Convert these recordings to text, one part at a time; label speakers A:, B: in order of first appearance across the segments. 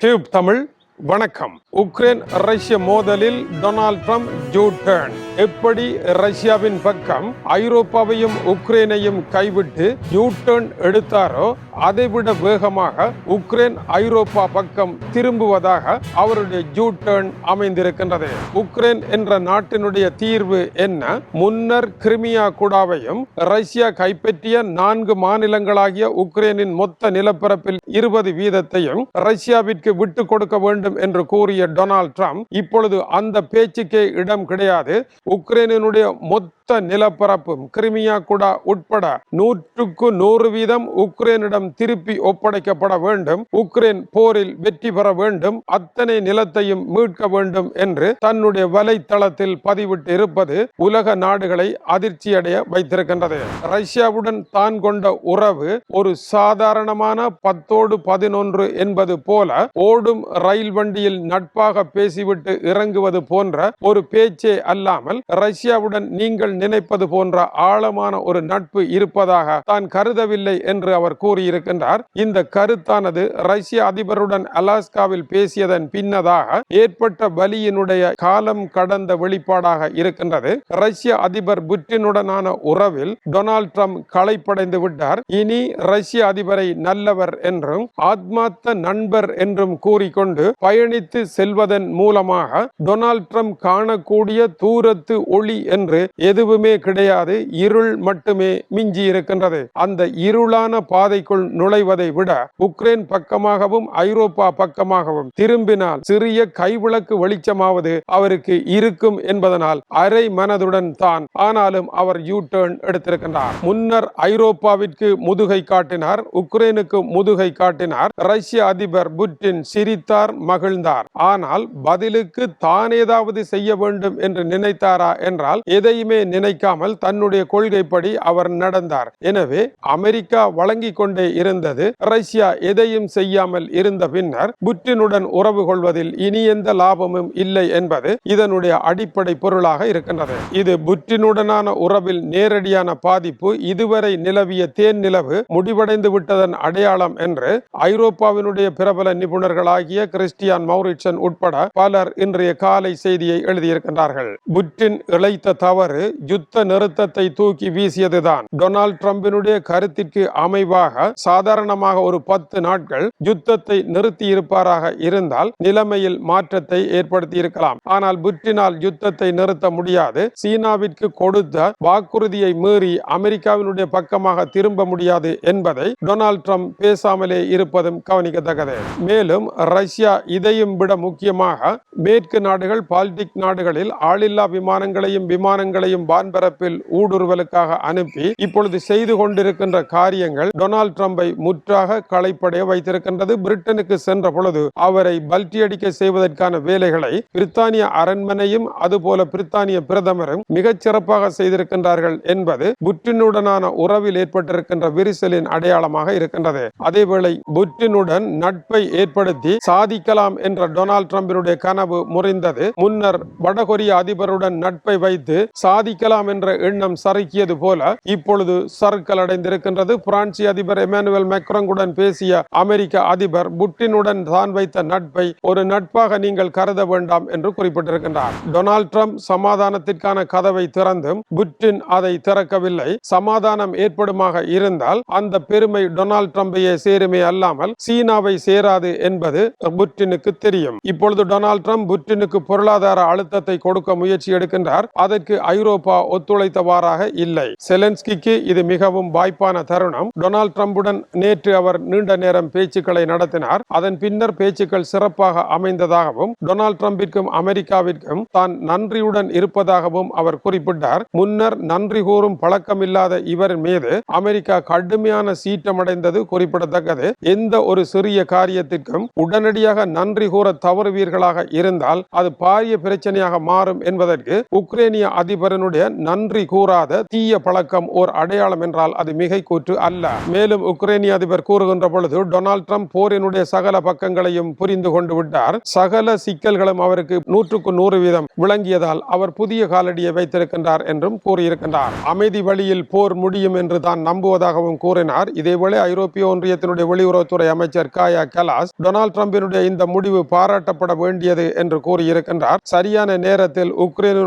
A: Tube Tamil வணக்கம் Ukraine ரஷ்ய மோதலில் டொனால்ட் ட்ரம்ப் ஜூ டர்ன் எப்படி ரஷ்யாவின் பக்கம் ஐரோப்பாவையும் உக்ரைனையும் கைவிட்டு யூட்டர்ன் எடுத்தாரோ அதைவிட வேகமாக உக்ரைன் ஐரோப்பா பக்கம் திரும்புவதாக அவருடைய ஜூ டேர்ன் அமைந்திருக்கின்றது. உக்ரைன் என்ற நாட்டினுடைய தீர்வு என்ன? முன்னர் கிரிமியா குடாவையும் ரஷ்யா கைப்பற்றிய நான்கு மாநிலங்களாகிய உக்ரைனின் மொத்த நிலப்பரப்பில் இருபது வீதத்தையும் ரஷ்யாவிற்கு விட்டு கொடுக்க வேண்டும் என்று கூறிய டொனால்ட் ட்ரம்ப் இப்பொழுது அந்த பேச்சுக்கே இடம் கிடையாது. உக்ரைனினுடைய மொத்த நிலப்பரப்பும் கிரிமியா குடா உட்பட நூற்றுக்கு நூறு வீதம் உக்ரைனிடம் திருப்பி ஒப்படைக்கப்பட வேண்டும். உக்ரைன் போரில் வெற்றி பெற வேண்டும். அத்தனை நிலத்தையும் மீட்க வேண்டும் என்று தன்னுடைய வலைத்தளத்தில் பதிவிட்டு இருப்பது உலக நாடுகளை அதிர்ச்சியடைய வைத்திருக்கின்றது. ரஷ்யாவுடன் தான் கொண்ட உறவு ஒரு சாதாரணமான பத்தோடு பதினொன்று என்பது போல ஓடும் ரயில் வண்டியில் நட்பாக பேசிவிட்டு இறங்குவது போன்ற ஒரு பேச்சே அல்லாமல் ரஷ்யாவுடன் நீங்கள் நினைப்பது போன்ற ஆழமான ஒரு நட்பு இருப்பதாக தான் கருதவில்லை என்று அவர் கூறியிருக்கின்றார். இந்த கருத்தானது ரஷ்ய அதிபருடன் அலாஸ்காவில் பேசியதன் பின்னதாக ஏற்பட்ட வலியினுடைய காலம் கடந்த வெளிப்பாடாக இருக்கின்றது. ரஷ்ய அதிபர் புட்டினுடனான உறவில் டொனால்ட் ட்ரம்ப் களைப்படைந்து விட்டார். இனி ரஷ்ய அதிபரை நல்லவர் என்றும் ஆத்மார்த்த நண்பர் என்றும் கூறிக்கொண்டு பயணித்து செல்வதன் மூலமாக டொனால்ட் ட்ரம்ப் காணக்கூடிய தூரத்து ஒளி என்று எதுவுமே கிடையாது இருள் மட்டுமே மிஞ்சி இருக்கின்றது அந்த இருளான பாதைக்குள் நுழைவதை விட உக்ரைன் பக்கமாகவும் ஐரோப்பா பக்கமாகவும் திரும்பினால் சிறிய கைவிளக்கு வெளிச்சமாவது அவருக்கு இருக்கும் என்பதனால் அரை மனதுடன் தான் ஆனாலும் அவர் யூ டேர்ன் எடுத்திருக்கின்றார். முன்னர் ஐரோப்பாவிற்கு முதுகை காட்டினார் உக்ரைனுக்கு முதுகை காட்டினார் ரஷ்ய அதிபர் புட்டின் சிரித்தார் மகிழ்ந்தார். ஆனால் பதிலுக்கு தான் ஏதாவது செய்ய வேண்டும் என்று நினைத்தார் விட்டாரா என்றால் எதையுமே நினைக்காமல் தன்னுடைய கொள்கைப்படி அவர் நடந்தார். எனவே அமெரிக்கா வழங்கிக் கொண்டே இருந்தது. ரஷ்யா எதையும் செய்யாமல் இருந்த பின்னர் புட்டினுடன் உறவு கொள்வதில் இனி எந்த லாபமும் இல்லை என்பது இதனுடைய அடிப்படை பொருளாக இருக்கின்றது. இது புட்டினுடனான உறவில் நேரடியான பாதிப்பு இதுவரை நிலவிய தேன் நிலவு முடிவடைந்து விட்டதன் அடையாளம் என்று ஐரோப்பாவினுடைய பிரபல நிபுணர்களாகிய கிறிஸ்டியான் மௌரிச்சன் உட்பட பலர் இன்றைய காலை செய்தியை எழுதியிருக்கின்றார்கள். புட்டின் புட்டின் இழைத்த தவறு யுத்த நிறுத்தத்தை தூக்கி வீசியதுதான். டொனால்ட் டிரம்பினுடைய கருத்திற்கு அமைவாக சாதாரணமாக ஒரு பத்து நாட்கள் யுத்தத்தை நிறுத்தி இருப்பாராக இருந்தால் நிலைமையில் மாற்றத்தை ஏற்படுத்தி இருக்கலாம் ஆனால் புட்டினால் யுத்தத்தை நிறுத்த முடியாது. சீனாவிற்கு கொடுத்த வாக்குறுதியை மீறி அமெரிக்காவினுடைய பக்கமாக திரும்ப முடியாது என்பதை டொனால்ட் ட்ரம்ப் பேசாமலே இருப்பதும் கவனிக்கத்தக்கது. மேலும் ரஷ்யா இதையும் விட முக்கியமாக மேற்கு நாடுகள் பால்டிக் நாடுகளில் ஆளில்லா விமான விமானங்களையும் விமானங்களையும் வான்பரப்பில் ஊடுருவலுக்காக அனுப்பி இப்பொழுது செய்து கொண்டிருக்கின்ற காரியங்கள் டொனால்ட் ட்ரம்பை முற்றாக களைப்படைய வைத்திருக்கின்றது. பிரிட்டனுக்கு சென்ற பொழுது அவரை பல்டியடிக்க செய்வதற்கான வேலைகளை பிரித்தானிய அரண்மனையும் அதுபோல பிரித்தானிய பிரதமரும் மிகச் சிறப்பாக செய்திருக்கின்றார்கள் என்பது புட்டினுடனான உறவில் ஏற்பட்டிருக்கின்ற விரிசலின் அடையாளமாக இருக்கின்றது. அதேவேளை புட்டினுடன் நட்பை ஏற்படுத்தி சாதிக்கலாம் என்ற டொனால்ட் ட்ரம்பினுடைய கனவு முறிந்தது. முன்னர் வடகொரிய அதிபருடன் நட்பை வைத்து சாதிக்கலாம் என்ற எண்ணம் சறுக்கியது போல இப்பொழுது சறுக்கல் அடைந்திருக்கின்றது. பிரான்சி அதிபர் எமானுவேல் மெக்ரங்குடன் பேசிய அமெரிக்க அதிபர் புட்டினுடன் தான் வைத்த நட்பை ஒரு நட்பாக நீங்கள் கருத வேண்டாம் என்று குறிப்பிட்டிருக்கின்றார். டொனால்ட் ட்ரம்ப் சமாதானத்திற்கான கதவை திறந்தும் புட்டின் அதை திறக்கவில்லை. சமாதானம் ஏற்படுமாக இருந்தால் அந்த பெருமை டொனால்ட் ட்ரம்பையே சேருமே அல்லாமல் சீனாவை சேராது என்பது புட்டினுக்கு தெரியும். இப்பொழுது டொனால்ட் ட்ரம்ப் புட்டினுக்கு பொருளாதார அழுத்தத்தை கொடுக்க முயற்சி எடுக்கின்றார் அதற்கு ஐரோப்பா ஒத்துழைத்தவாறாக இல்லை. செலன்ஸ்கிக்கு இது மிகவும் வாய்ப்பான தருணம். டொனால்ட் ட்ரம்புடன் நேற்று அவர் நீண்ட நேரம் பேச்சுக்களை நடத்தினார். அதன் பின்னர் பேச்சுக்கள் சிறப்பாக அமைந்ததாகவும் டொனால்ட் ட்ரம்பிற்கும் அமெரிக்காவிற்கும் தான் நன்றியுடன் இருப்பதாகவும் அவர் குறிப்பிட்டார். முன்னர் நன்றி கூறும் பழக்கமில்லாத இவர் மீது அமெரிக்கா கடுமையான சீற்றமடைந்தது குறிப்பிடத்தக்கது. எந்த ஒரு சிறிய காரியத்திற்கும் உடனடியாக நன்றி கூற தவறுவீர்களாக இருந்தால் அது பாரிய பிரச்சனையாக மாறும் என்பதற்கு உக்ரேனிய அதிபரனுடைய நன்றி கூறாத தீய பழக்கம் ஓர் அடையாளம் என்றால் அது மிகை கூற்று அல்ல. மேலும் உக்ரேனிய அதிபர் கூறுகின்ற பொழுது டொனால்ட் ட்ரம்ப் போரினுடைய சகல பக்கங்களையும் புரிந்து கொண்டு விட்டார். சகல சிக்கல்களும் அவருக்கு நூற்றுக்கு நூறு வீதம் விளங்கியதால் அவர் புதிய காலடியை வைத்திருக்கின்றார் என்றும் கூறியிருக்கின்றார். அமைதி வழியில் போர் முடியும் என்று தான் நம்புவதாகவும் கூறினார். இதேவேளை ஐரோப்பிய ஒன்றியத்தினுடைய வெளியுறவுத்துறை அமைச்சர் காயா கலாஸ் டொனால்ட் ட்ரம்பினுடைய இந்த முடிவு பாராட்டப்பட வேண்டியது என்று கூறியிருக்கின்றார். சரியான நேரத்தில்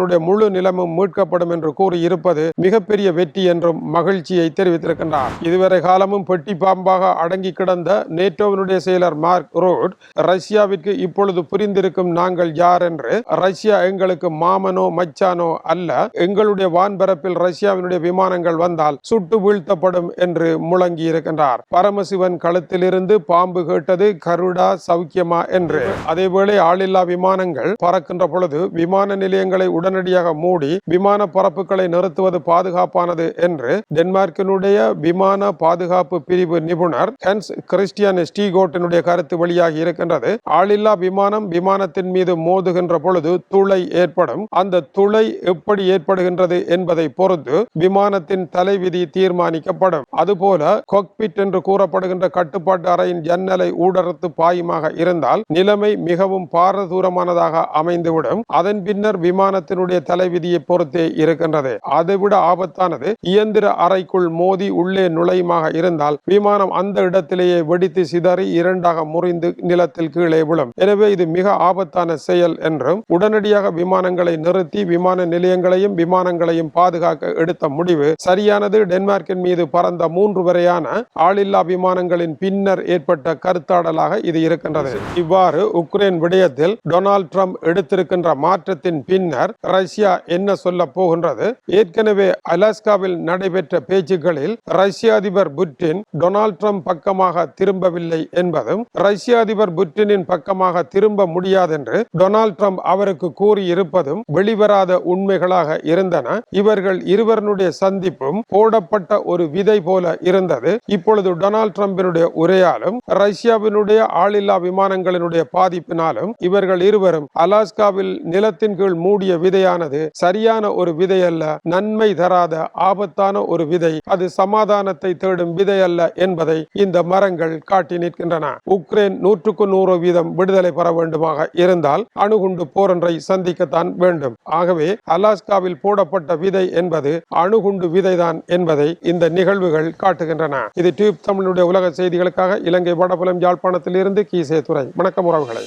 A: அவர்களுடைய முழு நிலமும் மீட்கப்படும் என்று கூறியிருப்பது மிகப்பெரிய வெற்றி என்றும் மகிழ்ச்சியை தெரிவித்திருக்கின்றார். இதுவரை காலமும் பெட்டி பாம்பாக அடங்கி கிடந்த நேட்டோவினுடைய செயலர் மார்க் ரோட் ரஷ்யாவிற்கு இப்பொழுது புரிந்திருக்கும் நாங்கள் யார் என்று ரஷ்யா எங்களுக்கு மாமனோ மச்சானோ அல்ல. எங்களுடைய வான்பரப்பில் ரஷ்யாவினுடைய விமானங்கள் வந்தால் சுட்டு வீழ்த்தப்படும் என்று முழங்கி இருக்கின்றார் பரமசிவன் களத்திலிருந்து பாம்பு கேட்டது கருடா சௌக்கியமா என்று. அதேவேளை ஆளில்லா விமானங்கள் பறக்கின்ற பொழுது விமான நிலையங்களை உடன் உடனடியாக மூடி விமான பரப்புகளை நிறுத்துவது பாதுகாப்பானது என்று டென்மார்க்கினுடைய விமான பாதுகாப்பு பிரிவு நிபுணர் ஹென்ஸ் கிறிஸ்டியன் ஸ்டீகோட்டினுடைய கருத்து வெளியாகி இருக்கின்றது. ஆளில்லா விமானம் விமானத்தின் மீது மோதுகின்ற பொழுது துளை ஏற்படும். அந்த துளை எப்படி ஏற்படுகின்றது என்பதை பொறுத்து விமானத்தின் தலைவிதி தீர்மானிக்கப்படும். அதுபோல கொக்பிட் என்று கூறப்படுகின்ற கட்டுப்பாட்டு அறையின் ஜன்னலை ஊடறுத்து பாயுமாக இருந்தால் நிலைமை மிகவும் பாரதூரமானதாக அமைந்துவிடும். அதன் பின்னர் விமானத்தின் விமானத்தினுடைய தலைவிதியை பொறுத்தே இருக்கின்றது. அதைவிட ஆபத்தானது இயந்திர அறைக்குள் மோதி உள்ளே நுழையுமாக இருந்தால் விமானம் அந்த இடத்திலேயே வெடித்து சிதறி இரண்டாக முறிந்து நிலத்தில் கீழே விழும். எனவே இது மிக ஆபத்தான செயல் என்றும் உடனடியாக விமானங்களை நிறுத்தி விமான நிலையங்களையும் விமானங்களையும் பாதுகாக்க எடுத்த முடிவு சரியானது. டென்மார்க்கின் மீது பறந்த மூன்று வரையான ஆளில்லா விமானங்களின் பின்னர் ஏற்பட்ட கருத்தாடலாக இது இருக்கின்றது. இவ்வாறு உக்ரைன் விடயத்தில் டொனால்ட் ட்ரம்ப் எடுத்திருக்கின்ற மாற்றத்தின் பின்னர் ரஷ்யா என்ன சொல்ல போகின்றது? ஏற்கனவே அலாஸ்காவில் நடைபெற்ற பேச்சுக்களில் ரஷ்ய அதிபர் புட்டின் டொனால்ட் ட்ரம்ப் பக்கமாக திரும்பவில்லை என்பதும் ரஷ்ய அதிபர் புட்டினின் பக்கமாக திரும்ப முடியாதென்று டொனால்ட் ட்ரம்ப் அவருக்கு கூறியிருப்பதும் வெளிவராத உண்மைகளாக இருந்தன. இவர்கள் இருவருடைய சந்திப்பும் போடப்பட்ட ஒரு விதை போல இருந்தது. இப்பொழுது டொனால்ட் ட்ரம்பினுடைய உரையாலும் ரஷ்யாவினுடைய ஆளில்லா விமானங்களினுடைய பாதிப்பினாலும் இவர்கள் இருவரும் அலாஸ்காவில் நிலத்தின் கீழ் மூடிய விதையானது சரியான ஒரு விதை அல்ல நன்மை தராத ஆபத்தான ஒரு விதை. அது சமாதானத்தை தேடும் விதை அல்ல என்பதை இந்த மரங்கள் காட்டி நிற்கின்றன. உக்ரைன் நூற்றுக்கு நூறு வீதம் விடுதலை பெற வேண்டுமாக இருந்தால் அணுகுண்டு போரொன்றை சந்திக்கத்தான் வேண்டும். ஆகவே அலாஸ்காவில் போடப்பட்ட விதை என்பது அணுகுண்டு விதைதான் என்பதை இந்த நிகழ்வுகள் காட்டுகின்றன. இது டியூப் தமிழுடைய உலக செய்திகளுக்காக இலங்கை வடபுலம் யாழ்ப்பாணத்தில் இருந்து கீசே துறை வணக்கம் உறவுகளை.